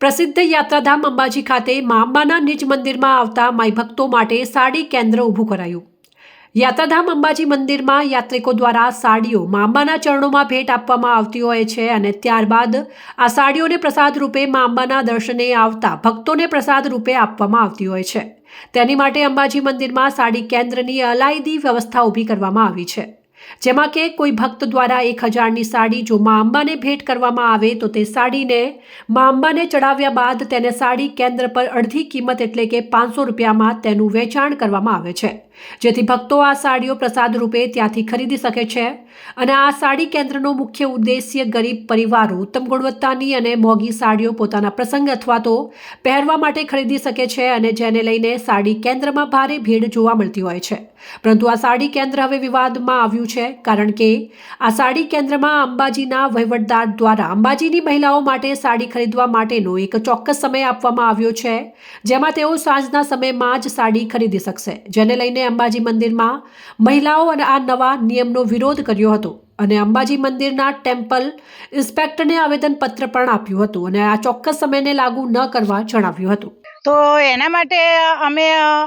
પ્રસિદ્ધ યાત્રાધામ અંબાજી ખાતે મા અંબાના નિજ મંદિરમાં આવતા માઈ ભક્તો માટે સાડી કેન્દ્ર ઊભું કરાયું. યાત્રાધામ અંબાજી મંદિરમાં યાત્રિકો દ્વારા સાડીઓ મા અંબાના ચરણોમાં ભેટ આપવામાં આવતી હોય છે અને ત્યારબાદ આ સાડીઓને પ્રસાદ રૂપે મા અંબાના દર્શને આવતા ભક્તોને પ્રસાદ રૂપે આપવામાં આવતી હોય છે. તેની માટે અંબાજી મંદિરમાં સાડી કેન્દ્રની અલાયદી વ્યવસ્થા ઊભી કરવામાં આવી છે. જેમાં કે કોઈ ભક્ત દ્વારા એક હજારની સાડી જો મા અંબાને ભેટ કરવામાં આવે તો તે સાડીને મા અંબાને ચડાવ્યા બાદ તેને સાડી કેન્દ્ર પર અડધી કિંમત એટલે કે પાંચસો રૂપિયામાં તેનું વેચાણ કરવામાં આવે છે. જેથી ભક્તો આ સાડીઓ પ્રસાદ રૂપે ત્યાંથી ખરીદી શકે છે અને આ સાડી કેન્દ્રનો મુખ્ય ઉદ્દેશ્ય ગરીબ પરિવારો, ઉત્તમ ગુણવત્તાની અને મોંઘી સાડીઓ પોતાના પ્રસંગ અથવા તો પહેરવા માટે ખરીદી શકે છે અને જેને લઈને સાડી કેન્દ્રમાં ભારે ભીડ જોવા મળતી હોય છે. પરંતુ આ સાડી કેન્દ્ર હવે વિવાદમાં આવ્યું છે, કારણ કે આ સાડી કેન્દ્રમાં અંબાજીના વહીવટદાર દ્વારા અંબાજીની મહિલાઓ માટે સાડી ખરીદવા માટેનો એક ચોક્કસ સમય આપવામાં આવ્યો છે, જેમાં તેઓ સાંજના સમયમાં જ સાડી ખરીદી શકશે, જેને લઈને અંબાજી મંદિરમાં મહિલાઓ અને આ નવા નિયમનો વિરોધ કર્યો હતો અને અંબાજી મંદિરના ટેમ્પલ ઇન્સ્પેક્ટરને આવેદનપત્ર પણ આપ્યું હતું અને આ ચોક્કસ સમયને લાગુ ન કરવા જણાવ્યું હતું. તો એના માટે અમે,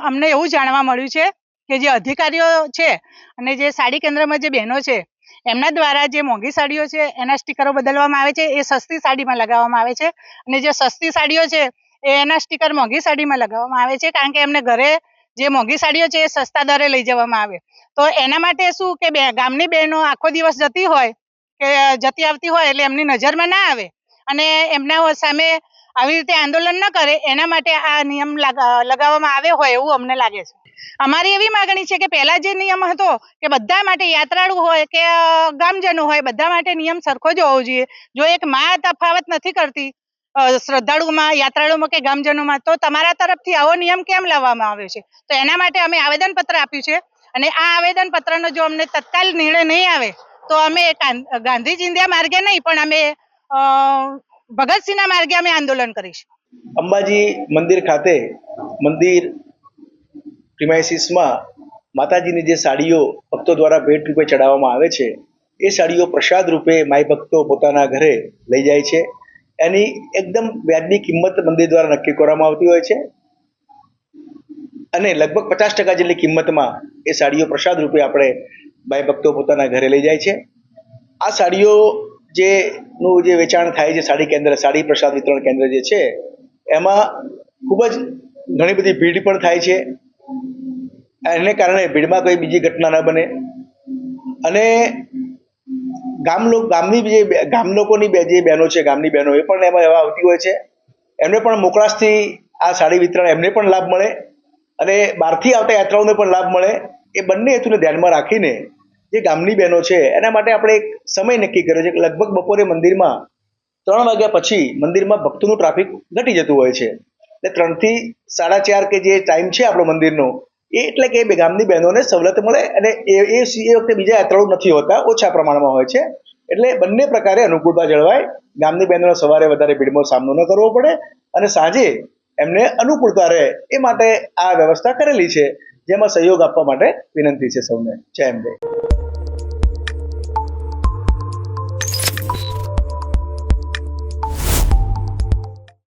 અમને એવું જાણવા મળ્યું છે કે જે અધિકારીઓ છે અને જે સાડી કેન્દ્રમાં જે બહેનો છે, એમના દ્વારા જે મોંઘી સાડીઓ છે, એના સ્ટીકરો બદલવામાં આવે છે, એ સસ્તી સાડીમાં લગાવવામાં આવે છે અને જે સસ્તી સાડીઓ છે, એ એના સ્ટીકર મોંઘી સાડીમાં લગાવવામાં આવે છે કારણ કે એમને ઘરે જે મોંઘી સાડીઓ છે એ સસ્તા દરે લઈ જવામાં આવે. તો એના માટે શું કે બે- ગામની બહેનો આખો દિવસ જતી હોય કે જતી આવતી હોય એટલે એમની નજરમાં ના આવે અને એમના સામે આવી રીતે આંદોલન ન કરે, એના માટે આ નિયમ લગાવવામાં આવ્યો હોય એવું અમને લાગે છે. અમારી એવી માગણી છે કે પહેલા જે નિયમ હતો કે બધા માટે યાત્રાળુ હોય કે ગામજનો હોય, બધા માટે નિયમ સરખો જ હોવો જોઈએ. જો એક માં તફાવત નથી કરતી શ્રદ્ધાળુમાં, યાત્રાળુમાં કે ગામજનોમાં, તો તમારા તરફથી આવો નિયમ કેમ લાવવામાં આવ્યો છે? તો એના માટે અમે આવેદનપત્ર આપ્યું છે અને આ આવેદનપત્રનો જો અમને તત્કાલ નિર્ણય નહીં આવે, તો અમે ગાંધી ચિંધ્યા માર્ગે નહીં, પણ અમે ભગતસિંહના માર્ગે અમે આંદોલન કરીશું. અંબાજી મંદિર ખાતે મંદિર પ્રિમાઇસીસમાં માતાજીની જે સાડીઓ ભક્તો દ્વારા ભેટ રૂપે ચડાવવામાં આવે છે, એ સાડીઓ પ્રસાદ રૂપે માય ભક્તો પોતાના ઘરે લઈ જાય છે. એની એકદમ વ્યાજની કિંમત મંદિર દ્વારા નક્કી કરવામાં આવતી હોય છે. અને લગભગ પચાસ ટકા જેટલી કિંમતમાં એ સાડીઓ પ્રસાદ રૂપે આપણે માય ભક્તો પોતાના ઘરે લઈ જાય છે. આ સાડીઓ જે નું જે વેચાણ થાય છે, સાડી કેન્દ્ર, સાડી પ્રસાદ વિતરણ કેન્દ્ર જે છે, એમાં ખૂબ જ ઘણી બધી ભીડ પણ થાય છે. એને કારણે ભીડમાં કોઈ બીજી ઘટના ન બને. અને ગામ લોકો ગામની જે ગામ લોકોની બે, જે બહેનો છે, ગામની બહેનો એ પણ એમાં એવા આવતી હોય છે. એમને પણ મોકળાશથી આ સાડી વિતરણ એમને પણ લાભ મળે અને બહારથી આવતા યાત્રાઓને પણ લાભ મળે. એ બંને હેતુને ધ્યાનમાં રાખીને જે ગામની બહેનો છે, એના માટે આપણે એક સમય નક્કી કર્યો છે કે લગભગ બપોરે મંદિરમાં ત્રણ વાગ્યા પછી મંદિરમાં ભક્તોનું ટ્રાફિક ઘટી જતું હોય છે. એટલે ત્રણથી સાડા ચાર કે જે ટાઈમ છે આપણો મંદિરનો, એ એટલે કે બે ગામની બહેનોને સવલત મળે અને એ એ એ વખતે બીજા યાત્રાળુ નથી હોતા, ઓછા પ્રમાણમાં હોય છે. એટલે બંને પ્રકારે અનુકૂળતા જળવાય. ગામની બહેનોને સવારે વધારે ભીડનો સામનો ન કરવો પડે અને સાંજે એમને અનુકૂળતા રહે એ માટે આ વ્યવસ્થા કરેલી છે. જેમાં સહયોગ આપવા માટે વિનંતી છે સૌને. જય અંબે